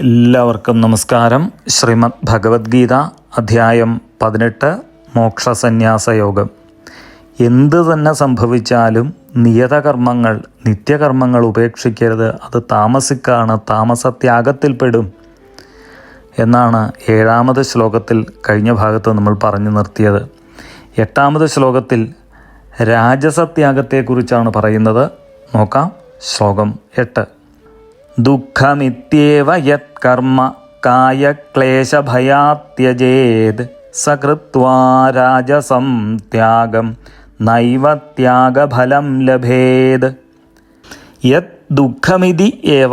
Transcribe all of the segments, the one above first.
എല്ലാവർക്കും നമസ്കാരം. ശ്രീമദ് ഭഗവത്ഗീത അധ്യായം പതിനെട്ട് മോക്ഷസന്യാസ യോഗം എന്ത് തന്നെ സംഭവിച്ചാലും നിയതകർമ്മങ്ങൾ നിത്യകർമ്മങ്ങൾ ഉപേക്ഷിക്കരുത്. അത് താമസിക്കാണ് താമസത്യാഗത്തിൽപ്പെടും എന്നാണ് ഏഴാമത് ശ്ലോകത്തിൽ കഴിഞ്ഞ ഭാഗത്ത് നമ്മൾ പറഞ്ഞു നിർത്തിയത്. എട്ടാമത് ശ്ലോകത്തിൽ രാജസത്യാഗത്തെക്കുറിച്ചാണ് പറയുന്നത്. നോക്കാം ശ്ലോകം എട്ട്. ദുഃഖമിത്യേവ യത്കർമ്മ കായക്ലേശഭയാത്യജേത് സകൃത്വാ രാജസം ത്യാഗം നൈവ ത്യാഗഫലം ലഭേത്. യത് ദുഃഖമിതി ഏവ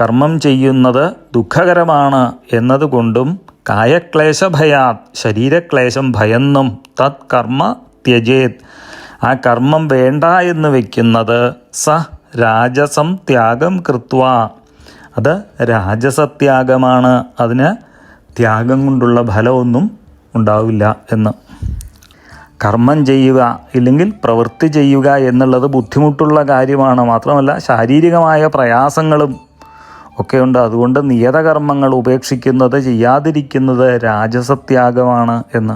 കർമ്മം ചെയ്യുന്നത് ദുഃഖകരമാണ് എന്നതുകൊണ്ടും കായക്ലേശഭയാത് ശരീരക്ലേശം ഭയന്നും തത് കർമ്മ ത്യജേത്. ആ കർമ്മം വേണ്ട എന്ന് വയ്ക്കുന്നത് സ രാജസം ത്യാഗം കൃത്വ അത് രാജസത്യാഗമാണ്. അതിന് ത്യാഗം കൊണ്ടുള്ള ഫലമൊന്നും ഉണ്ടാവില്ല എന്ന്. കർമ്മം ചെയ്യുക ഇല്ലെങ്കിൽ പ്രവൃത്തി ചെയ്യുക എന്നുള്ളത് ബുദ്ധിമുട്ടുള്ള കാര്യമാണ്. മാത്രമല്ല ശാരീരികമായ പ്രയാസങ്ങളും ഒക്കെയുണ്ട്. അതുകൊണ്ട് നിയതകർമ്മങ്ങൾ ഉപേക്ഷിക്കുന്നത് ചെയ്യാതിരിക്കുന്നത് രാജസത്യാഗമാണ് എന്ന്.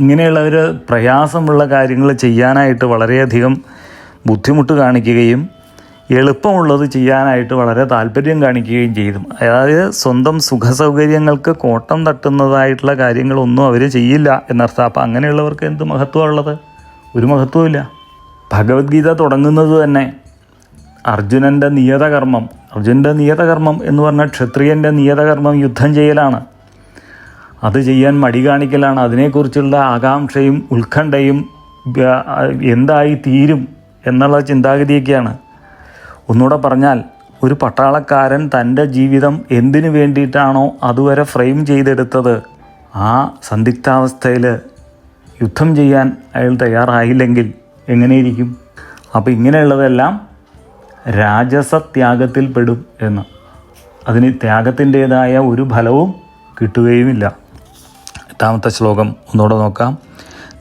ഇങ്ങനെയുള്ള ഒരു പ്രയാസമുള്ള കാര്യങ്ങൾ ചെയ്യാനായിട്ട് വളരെയധികം ബുദ്ധിമുട്ട് കാണിക്കുകയും എളുപ്പമുള്ളത് ചെയ്യാനായിട്ട് വളരെ താല്പര്യം കാണിക്കുകയും ചെയ്തു. അതായത് സ്വന്തം സുഖസൗകര്യങ്ങൾക്ക് കോട്ടം തട്ടുന്നതായിട്ടുള്ള കാര്യങ്ങളൊന്നും അവർ ചെയ്യില്ല എന്നർത്ഥം. അപ്പം അങ്ങനെയുള്ളവർക്ക് എന്ത് മഹത്വമുള്ളത്? ഒരു മഹത്വമില്ല ഭഗവത്ഗീത തുടങ്ങുന്നത് തന്നെ അർജുനന്റെ നിയതകർമ്മം. അർജുനന്റെ നിയതകർമ്മം എന്ന് പറഞ്ഞാൽ ക്ഷത്രിയന്റെ നിയതകർമ്മം യുദ്ധം ചെയ്യലാണ്. അത് ചെയ്യാൻ മടി കാണിക്കലാണ്. അതിനെക്കുറിച്ചുള്ള ആകാംക്ഷയും ഉത്കണ്ഠയും എന്തായി തീരും എന്നുള്ള ചിന്താഗതിയൊക്കെയാണ്. ഒന്നുകൂടെ പറഞ്ഞാൽ ഒരു പട്ടാളക്കാരൻ തന്റെ ജീവിതം എന്തിനു വേണ്ടിയിട്ടാണോ അതുവരെ ഫ്രെയിം ചെയ്തെടുത്തത്? ആ സന്ദിഗ്ധാവസ്ഥയിൽ യുദ്ധം ചെയ്യാൻ അയാൾ തയ്യാറായില്ലെങ്കിൽ എങ്ങനെയിരിക്കും? അപ്പോൾ ഇങ്ങനെയുള്ളതെല്ലാം രാജസത്യാഗത്തിൽ പെടും എന്ന്. അതിന് ത്യാഗത്തിന്റേതായ ഒരു ഫലവും കിട്ടുകയുമില്ല. എട്ടാമത്തെ ശ്ലോകം ഒന്നുകൂടെ നോക്കാം.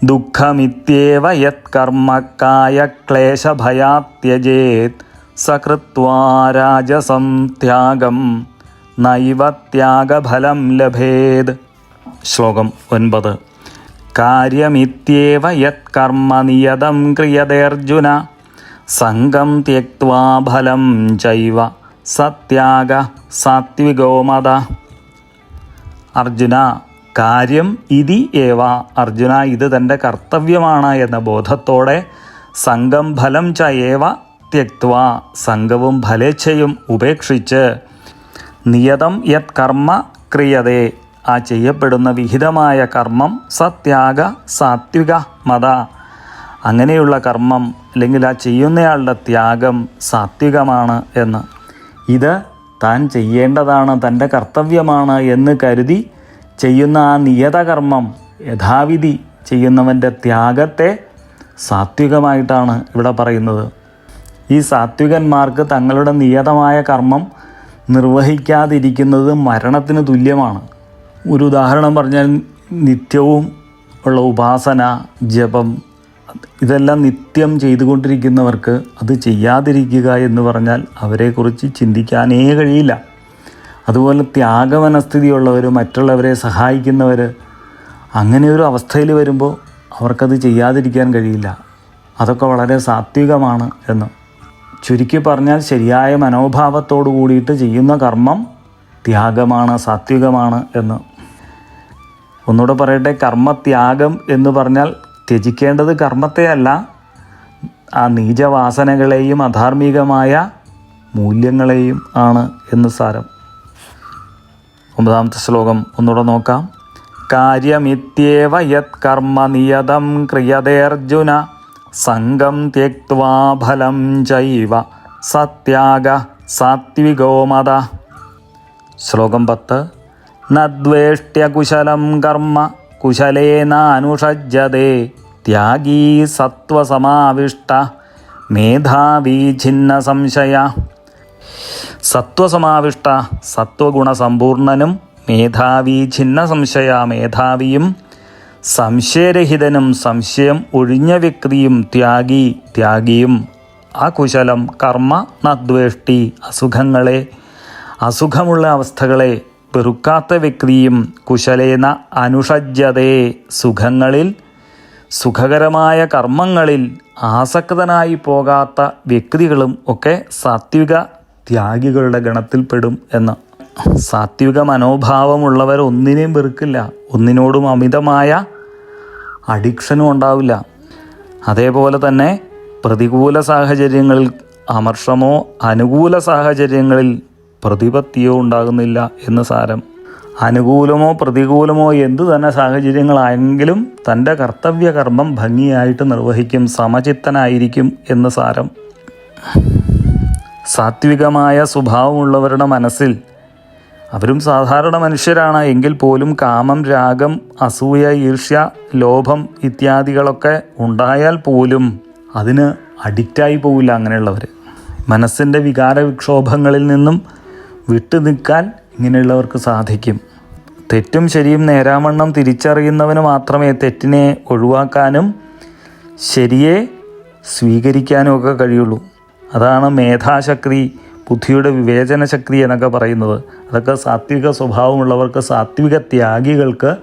ദുഃഖമിത്യേവ യത് കർമ്മക്കായ ക്ലേശഭയാത്യജേത് സകൃത്വാ രാജസം ത്യാഗം നൈവ ത്യാഗഫലം ലഭേത്. ശ്ലോകം ഒൻപത്. കാര്യമിത്യേവ യത് കർമ്മ നിയതം ക്രിയതേർജുന. സംഘം ത്യക്വാ ഫലം ചൈവ സത്യാഗ സാത്വികോമത അർജുന കാര്യം ഇതി ഏവ. അർജുന ഇത് തന്റെ കർത്തവ്യമാണ് എന്ന ബോധത്തോടെ സംഘം ഫലം ച ഏവ ത്യക്വ സംഘവും ഫലേച്ഛയും ഉപേക്ഷിച്ച് നിയതം യത് കർമ്മ ക്രിയതേ. ആ ചെയ്യപ്പെടുന്ന വിഹിതമായ കർമ്മം സത്യാഗ സാത്വിക മത. അങ്ങനെയുള്ള കർമ്മം അല്ലെങ്കിൽ ആ ചെയ്യുന്നയാളുടെ ത്യാഗം സാത്വികമാണ് എന്ന്. ഇത് താൻ ചെയ്യേണ്ടതാണ് തന്റെ കർത്തവ്യമാണ് എന്ന് കരുതി ചെയ്യുന്ന ആ നിയതകർമ്മം യഥാവിധി ചെയ്യുന്നവന്റെ ത്യാഗത്തെ സാത്വികമായിട്ടാണ് ഇവിടെ പറയുന്നത്. ഈ സാത്വികന്മാർക്ക് തങ്ങളുടെ നിയതമായ കർമ്മം നിർവഹിക്കാതിരിക്കുന്നത് മരണത്തിന് തുല്യമാണ്. ഒരു ഉദാഹരണം പറഞ്ഞാൽ നിത്യവും ഉള്ള ഉപാസന ജപം ഇതെല്ലാം നിത്യം ചെയ്തുകൊണ്ടിരിക്കുന്നവർക്ക് അത് ചെയ്യാതിരിക്കുക എന്ന് പറഞ്ഞാൽ അവരെക്കുറിച്ച് ചിന്തിക്കാനേ കഴിയില്ല. അതുപോലെ ത്യാഗമനസ്ഥിതിയുള്ളവർ മറ്റുള്ളവരെ സഹായിക്കുന്നവർ അങ്ങനെ ഒരു അവസ്ഥയിൽ വരുമ്പോൾ അവർക്കത് ചെയ്യാതിരിക്കാൻ കഴിയില്ല. അതൊക്കെ വളരെ സാത്വികമാണ് എന്ന്. ചുരുക്കി പറഞ്ഞാൽ ശരിയായ മനോഭാവത്തോടു കൂടിയിട്ട് ചെയ്യുന്ന കർമ്മം ത്യാഗമാണ് സാത്വികമാണ് എന്ന്. ഒന്നുകൂടെ പറയട്ടെ കർമ്മത്യാഗം എന്ന് പറഞ്ഞാൽ ത്യജിക്കേണ്ടത് കർമ്മത്തെയല്ല. ആ നീചവാസനകളെയും അധാർമികമായ മൂല്യങ്ങളെയും ആണ് എന്ന് സാരം. ഒമ്പതാമത്തെ ശ്ലോകം ഒന്നുകൂടെ നോക്കാം. കാര്യമിത്യേവ യത് കർമ്മ നിയതം ക്രിയതേർജുന സംഗം ത്യക്വാ ഫലം ചൈവ സത്യാഗ സാത്വികോ മത. ശ്ലോകം പത്ത്. നദ്വേഷ്ട്യകുശലം കർമ്മ. കുശലേനാനുഷജ്യതേ ത്യാഗീ സത്വസമാവിഷ്ട. മേധാവീ ഛിന്ന സംശയ. സത്വസമാവിഷ്ട. സത്വഗുണസമ്പൂർണനും മേധാവി ഛിന്ന സംശയ മേധാവിയും സംശയരഹിതനും സംശയം ഒഴിഞ്ഞ വ്യക്തിയും ത്യാഗി ത്യാഗിയും. ആ കുശലം കർമ്മ നദ്വേഷ്ടി അസുഖങ്ങളെ അസുഖമുള്ള അവസ്ഥകളെ വെറുക്കാത്ത വ്യക്തിയും കുശലേന അനുഷജ്യതേ. സുഖങ്ങളിൽ സുഖകരമായ കർമ്മങ്ങളിൽ ആസക്തനായി പോകാത്ത വ്യക്തികളും ഒക്കെ സാത്വിക ത്യാഗികളുടെ ഗണത്തിൽപ്പെടും എന്ന്. സാത്വിക മനോഭാവമുള്ളവർ ഒന്നിനെയും വെറുക്കില്ല. ഒന്നിനോടും അമിതമായ അഡിക്ഷനും ഉണ്ടാവില്ല. അതേപോലെ തന്നെ പ്രതികൂല സാഹചര്യങ്ങളിൽ അമർഷമോ അനുകൂല സാഹചര്യങ്ങളിൽ പ്രതിപത്തിയോ ഉണ്ടാകുന്നില്ല എന്ന് സാരം. അനുകൂലമോ പ്രതികൂലമോ എന്തു തന്നെ സാഹചര്യങ്ങളായെങ്കിലും തന്റെ കർത്തവ്യകർമ്മം ഭംഗിയായിട്ട് നിർവഹിക്കും സമചിത്തനായിരിക്കും എന്ന് സാരം. സാത്വികമായ സ്വഭാവമുള്ളവരുടെ മനസ്സിൽ അവരും സാധാരണ മനുഷ്യരാണ്. എങ്കിൽ പോലും കാമം രാഗം അസൂയ ഈർഷ്യ ലോഭം ഇത്യാദികളൊക്കെ ഉണ്ടായാൽ പോലും അതിന് അഡിക്റ്റായി പോവില്ല അങ്ങനെയുള്ളവർ. മനസ്സിന്റെ വികാര വിക്ഷോഭങ്ങളിൽ നിന്നും വിട്ടു നിൽക്കാൻ ഇങ്ങനെയുള്ളവർക്ക് സാധിക്കും. തെറ്റും ശരിയും നേരാമണ്ണം തിരിച്ചറിയുന്നവന് മാത്രമേ തെറ്റിനെ ഒഴിവാക്കാനും ശരിയെ സ്വീകരിക്കാനും ഒക്കെ കഴിയുള്ളൂ. അതാണ് മേധാശക്തി ബുദ്ധിയുടെ വിവേചന ശക്തി എന്നൊക്കെ പറയുന്നത്. അതൊക്കെ സാത്വിക സ്വഭാവമുള്ളവർക്ക് സാത്വിക ത്യാഗികൾക്ക്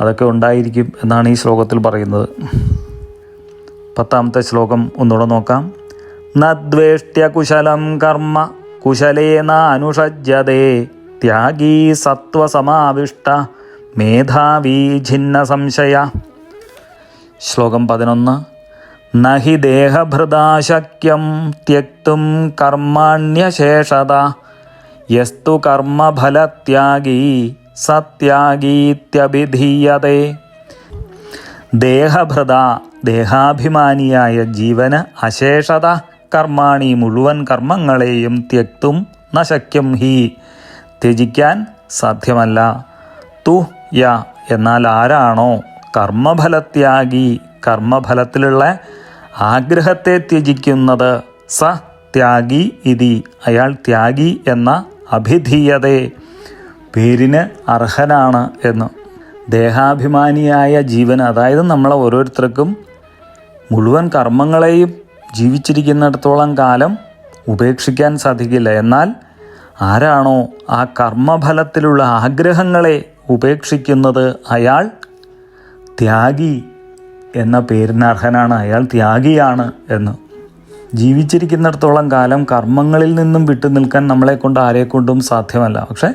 അതൊക്കെ ഉണ്ടായിരിക്കും എന്നാണ് ഈ ശ്ലോകത്തിൽ പറയുന്നത്. പത്താമത്തെ ശ്ലോകം ഒന്നുകൂടെ നോക്കാം. നദ്വേഷ്ട്യ കുശലം കർമ്മ കുശലേന അനുഷജ്യതേ ത്യാഗി സത്വസമാവിഷ്ട മേധാവി ഛിന്ന സംശയ ശ്ലോകം പതിനൊന്ന്. നഹി ദേഹഭൃതാശക്യം ത്യക്തും കർമാണ്യശേഷത. യസ്തു കർമ്മഫലത്യാഗീ സത്യാഗീത്യഭിധീയതേ. ദേഹഭൃത ദേഹാഭിമാനിയായ ജീവന് അശേഷത. കർമാണി മുഴുവൻ കർമ്മങ്ങളെയും ത്യക്തും നശക്യം ഹി. ത്യജിക്കാൻ സാധ്യമല്ല. തു യ എന്നാൽ ആരാണോ? കർമ്മഫലത്യാഗി. കർമ്മഫലത്തിലുള്ള ആഗ്രഹത്തെ ത്യജിക്കുന്നത് സ ത്യാഗി ഇതി അയാൾ ത്യാഗി എന്ന അഭിധീയതേ. പേരിന് അർഹനാണ് എന്ന്. ദേഹാഭിമാനിയായ ജീവൻ അതായത് നമ്മളെ ഓരോരുത്തർക്കും മുഴുവൻ കർമ്മങ്ങളെയും ജീവിച്ചിരിക്കുന്നിടത്തോളം കാലം ഉപേക്ഷിക്കാൻ സാധിക്കില്ല. എന്നാൽ ആരാണോ ആ കർമ്മഫലത്തിലുള്ള ആഗ്രഹങ്ങളെ ഉപേക്ഷിക്കുന്നത് അയാൾ ത്യാഗി എന്ന പേരിന് അർഹനാണ് അയാൾ ത്യാഗിയാണ് എന്ന്. ജീവിച്ചിരിക്കുന്നിടത്തോളം കാലം കർമ്മങ്ങളിൽ നിന്നും വിട്ടു നിൽക്കാൻ നമ്മളെ കൊണ്ട് ആരെക്കൊണ്ടും സാധ്യമല്ല. പക്ഷേ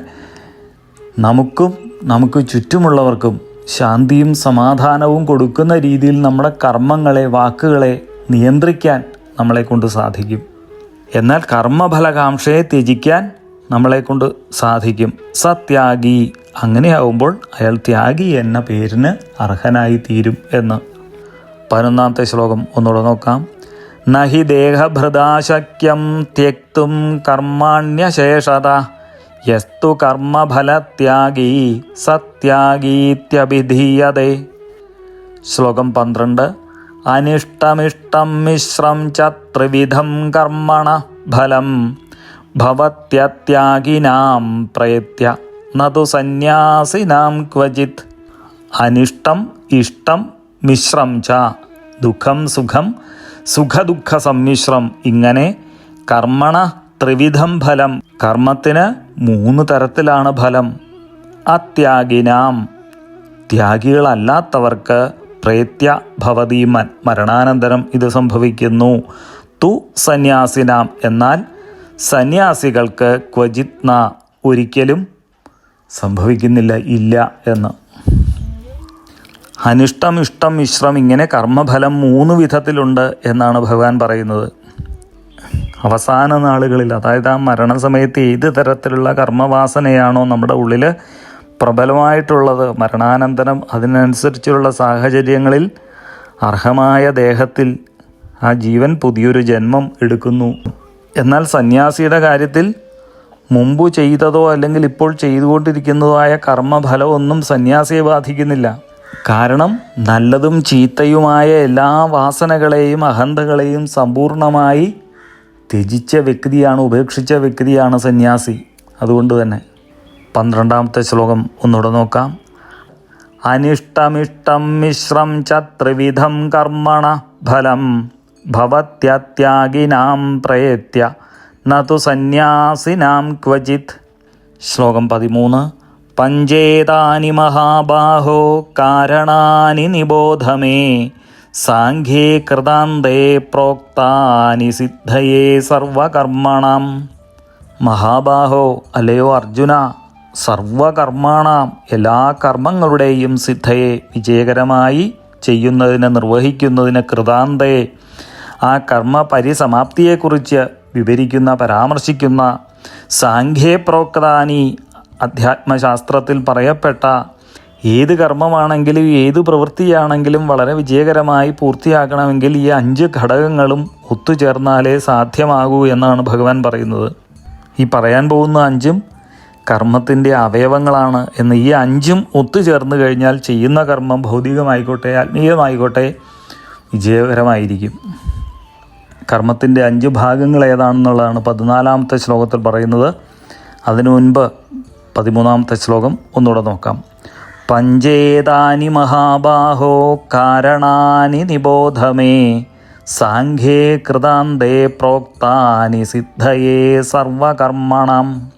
നമുക്കും നമുക്ക് ചുറ്റുമുള്ളവർക്കും ശാന്തിയും സമാധാനവും കൊടുക്കുന്ന രീതിയിൽ നമ്മുടെ കർമ്മങ്ങളെ വാക്കുകളെ നിയന്ത്രിക്കാൻ നമ്മളെ കൊണ്ട് സാധിക്കും. എന്നാൽ കർമ്മഫലകാംക്ഷയെ ത്യജിക്കാൻ നമ്മളെ കൊണ്ട് സാധിക്കും. സത്യാഗി അങ്ങനെയാവുമ്പോൾ അയാൾ ത്യാഗി എന്ന പേരിന് അർഹനായി തീരും എന്ന്. പതിനൊന്നാമത്തെ ശ്ലോകം ഒന്നുകൂടെ നോക്കാം. നഹി ദേഹഭൃതാശക്യം ത്യക്തും കർമാണ്യശേഷത. യസ്തു കർമ്മഫലത്യാഗീ സത്യാഗീത്യഭിധീയതേ. ശ്ലോകം പന്ത്രണ്ട്. അനിഷ്ടമിഷ്ടം മിശ്രം ച ത്രിവിധം കർമ്മണ ഫലം ഭവത്യത്യാഗിനാം പ്രയത്യ. നതു സന്യാസിനാം ക്വചിത്. അനിഷ്ടം ഇഷ്ടം മിശ്രം ച. ദുഃഖം സുഖം സുഖദുഃഖ സമ്മിശ്രം ഇങ്ങനെ കർമ്മണ ത്രിവിധം ഫലം. കർമ്മത്തിന് മൂന്ന് തരത്തിലാണ് ഫലം. അത്യാഗിനാം. ത്യാഗികളല്ലാത്തവർക്ക് പ്രേത്യ ഭവതി മൻ മരണാനന്തരം ഇത് സംഭവിക്കുന്നു. തു സന്യാസിനാം. എന്നാൽ സന്യാസികൾക്ക് ക്വചിത്ന ഒരിക്കലും സംഭവിക്കുന്നില്ല ഇല്ല എന്ന്. അനിഷ്ടം ഇഷ്ടം മിശ്രം ഇങ്ങനെ കർമ്മഫലം മൂന്ന് വിധത്തിലുണ്ട് എന്നാണ് ഭഗവാൻ പറയുന്നത്. അവസാന നാളുകളിൽ അതായത് ആ മരണസമയത്ത് ഏത് തരത്തിലുള്ള കർമ്മവാസനയാണോ നമ്മുടെ ഉള്ളിൽ പ്രബലമായിട്ടുള്ളത് മരണാനന്തരം അതിനനുസരിച്ചുള്ള സാഹചര്യങ്ങളിൽ അർഹമായ ദേഹത്തിൽ ആ ജീവൻ പുതിയൊരു ജന്മം എടുക്കുന്നു. എന്നാൽ സന്യാസിയുടെ കാര്യത്തിൽ മുമ്പ് ചെയ്തതോ അല്ലെങ്കിൽ ഇപ്പോൾ ചെയ്തുകൊണ്ടിരിക്കുന്നതോ ആയ കർമ്മഫലമൊന്നും സന്യാസിയെ ബാധിക്കുന്നില്ല. കാരണം നല്ലതും ചീത്തയുമായ എല്ലാ വാസനകളെയും അഹന്തകളെയും സമ്പൂർണമായി ത്യജിച്ച വ്യക്തിയാണ് ഉപേക്ഷിച്ച വ്യക്തിയാണ് സന്യാസി. അതുകൊണ്ട് തന്നെ പന്ത്രണ്ടാമത്തെ ശ്ലോകം ഒന്നുകൂടെ നോക്കാം. അനിഷ്ടമിഷ്ടം മിശ്രം ച ത്രിവിധം കർമ്മണ ഫലം ഭവത്യത്യാഗിനാം പ്രയത്യ. നതു സന്യാസിനാം ക്വചിത്. ശ്ലോകം പതിമൂന്ന്. പഞ്ചേതാനി മഹാബാഹോ കാരണാനി നിബോധമേ. സാഖ്യേ കൃതാന്തേ പ്രോക്താനി സിദ്ധയേ സർവകർമ്മണം. മഹാബാഹോ അല്ലയോ അർജുന സർവകർമാണാം. എല്ലാ കർമ്മങ്ങളുടെയും സിദ്ധയെ വിജയകരമായി ചെയ്യുന്നതിന് നിർവഹിക്കുന്നതിന് കൃതാന്തേ. ആ കർമ്മ പരിസമാപ്തിയെക്കുറിച്ച് വിവരിക്കുന്ന പരാമർശിക്കുന്ന സാഖ്യേ പ്രോക്താനി അധ്യാത്മശാസ്ത്രത്തിൽ പറയപ്പെട്ട ഏത് കർമ്മമാണെങ്കിലും ഏത് പ്രവൃത്തിയാണെങ്കിലും വളരെ വിജയകരമായി പൂർത്തിയാക്കണമെങ്കിൽ ഈ അഞ്ച് ഘടകങ്ങളും ഒത്തുചേർന്നാലേ സാധ്യമാകൂ എന്നാണ് ഭഗവാൻ പറയുന്നത്. ഈ പറയാൻ പോകുന്ന അഞ്ചും കർമ്മത്തിന്റെ അവയവങ്ങളാണ് എന്ന് ഈ അഞ്ചും ഒത്തുചേർന്ന് കഴിഞ്ഞാൽ ചെയ്യുന്ന കർമ്മം ഭൗതികമായിക്കോട്ടെ ആത്മീയമായിക്കോട്ടെ വിജയകരമായിരിക്കും. കർമ്മത്തിന്റെ അഞ്ച് ഭാഗങ്ങൾ ഏതാണെന്നുള്ളതാണ് പതിനാലാമത്തെ ശ്ലോകത്തിൽ പറയുന്നത്. അതിനു മുൻപ് പതിമൂന്നാമത്തെ ശ്ലോകം ഒന്നുകൂടെ നോക്കാം. പഞ്ചേതാനി മഹാബാഹോ കാരണാനി നിബോധമേ സാഖ്യേ കൃതാന്തേ പ്രോക്താനി സിദ്ധയേ സർവകർമ്മണം.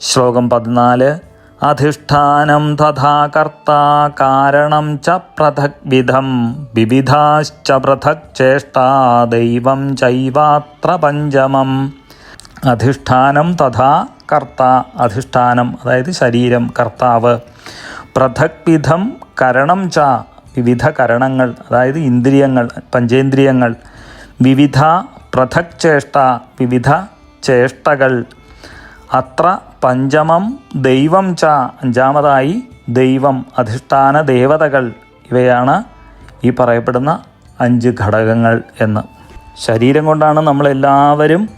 ശ്ലോകം പതിനാല് അധിഷ്ഠാനം തഥാ കർത്ത കാരണം ച പൃഥക് വിധം വിവിധാശ്ച പൃഥക് ചേഷ്ടാ ദൈവം ചൈവാത്ര പഞ്ചമം. അധിഷ്ഠാനം തഥാ കർത്ത അധിഷ്ഠാനം അതായത് ശരീരം കർത്താവ്. പൃഥക് വിധം കരണം ച വിവിധ കരണങ്ങൾ അതായത് ഇന്ദ്രിയങ്ങൾ പഞ്ചേന്ദ്രിയങ്ങൾ. വിവിധ പൃഥക് ചേഷ്ട വിവിധ ചേഷ്ടകൾ. അത്ര പഞ്ചമം ദൈവം ച അഞ്ചാമതായി ദൈവം അധിഷ്ഠാന ദേവതകൾ. ഇവയാണ് ഈ പറയപ്പെടുന്ന അഞ്ച് ഘടകങ്ങൾ എന്ന്. ശരീരം കൊണ്ടാണ് നമ്മളെല്ലാവരും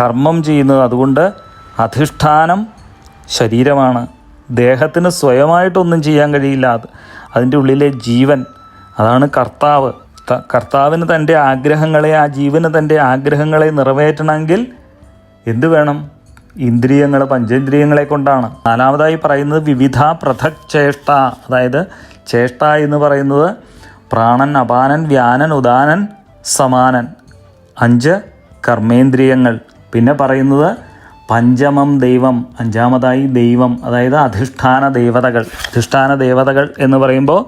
കർമ്മം ചെയ്യുന്നത്. അതുകൊണ്ട് അധിഷ്ഠാനം ശരീരമാണ്. ദേഹത്തിന് സ്വയമായിട്ടൊന്നും ചെയ്യാൻ കഴിയില്ല അത്. അതിന്റെ ഉള്ളിലെ ജീവൻ അതാണ് കർത്താവ്. കർത്താവിന് തന്റെ ആഗ്രഹങ്ങളെ ആ ജീവന് തന്റെ ആഗ്രഹങ്ങളെ നിറവേറ്റണമെങ്കിൽ എന്തു വേണം? ഇന്ദ്രിയങ്ങൾ പഞ്ചേന്ദ്രിയങ്ങളെ കൊണ്ടാണ്. നാലാമതായി പറയുന്നത് വിവിധ പൃഥക് ചേഷ്ട അതായത് ചേഷ്ട എന്ന് പറയുന്നത് പ്രാണൻ അപാനൻ വ്യാനൻ ഉദാനൻ സമാനൻ. അഞ്ച് കർമ്മേന്ദ്രിയങ്ങൾ. പിന്നെ പറയുന്നത് പഞ്ചമം ദൈവം അഞ്ചാമതായി ദൈവം അതായത് അധിഷ്ഠാന ദേവതകൾ. അധിഷ്ഠാന ദേവതകൾ എന്ന് പറയുമ്പോൾ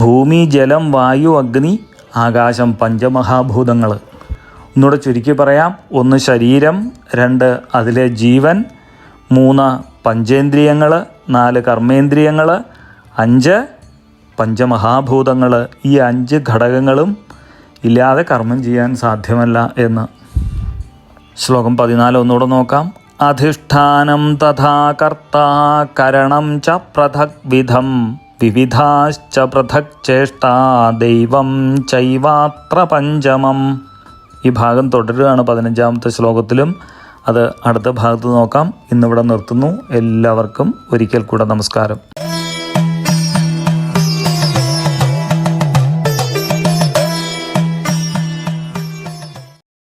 ഭൂമി ജലം വായു അഗ്നി ആകാശം പഞ്ചമഹാഭൂതങ്ങൾ. ഒന്നുകൂടെ ചുരുക്കി പറയാം. ഒന്ന് ശരീരം രണ്ട് അതിലെ ജീവൻ മൂന്ന് പഞ്ചേന്ദ്രിയങ്ങൾ നാല് കർമ്മേന്ദ്രിയങ്ങൾ അഞ്ച് പഞ്ചമഹാഭൂതങ്ങൾ. ഈ അഞ്ച് ഘടകങ്ങളും ഇല്ലാതെ കർമ്മം ചെയ്യാൻ സാധ്യമല്ല എന്ന്. ശ്ലോകം പതിനാല് ഒന്നുകൂടെ നോക്കാം. അധിഷ്ഠാനം തഥാ കർത്ത കരണം ച പൃഥക് വിധം വിവിധാശ്ച പൃഥക് ചേഷ്ടാ ദൈവം ചൈവാത്ര പഞ്ചമം. ഈ ഭാഗം തുടരുകയാണ് പതിനഞ്ചാമത്തെ ശ്ലോകത്തിലും. അത് അടുത്ത ഭാഗത്ത് നോക്കാം. ഇന്നിവിടെ നിർത്തുന്നു. എല്ലാവർക്കും ഒരിക്കൽ കൂടെ നമസ്കാരം.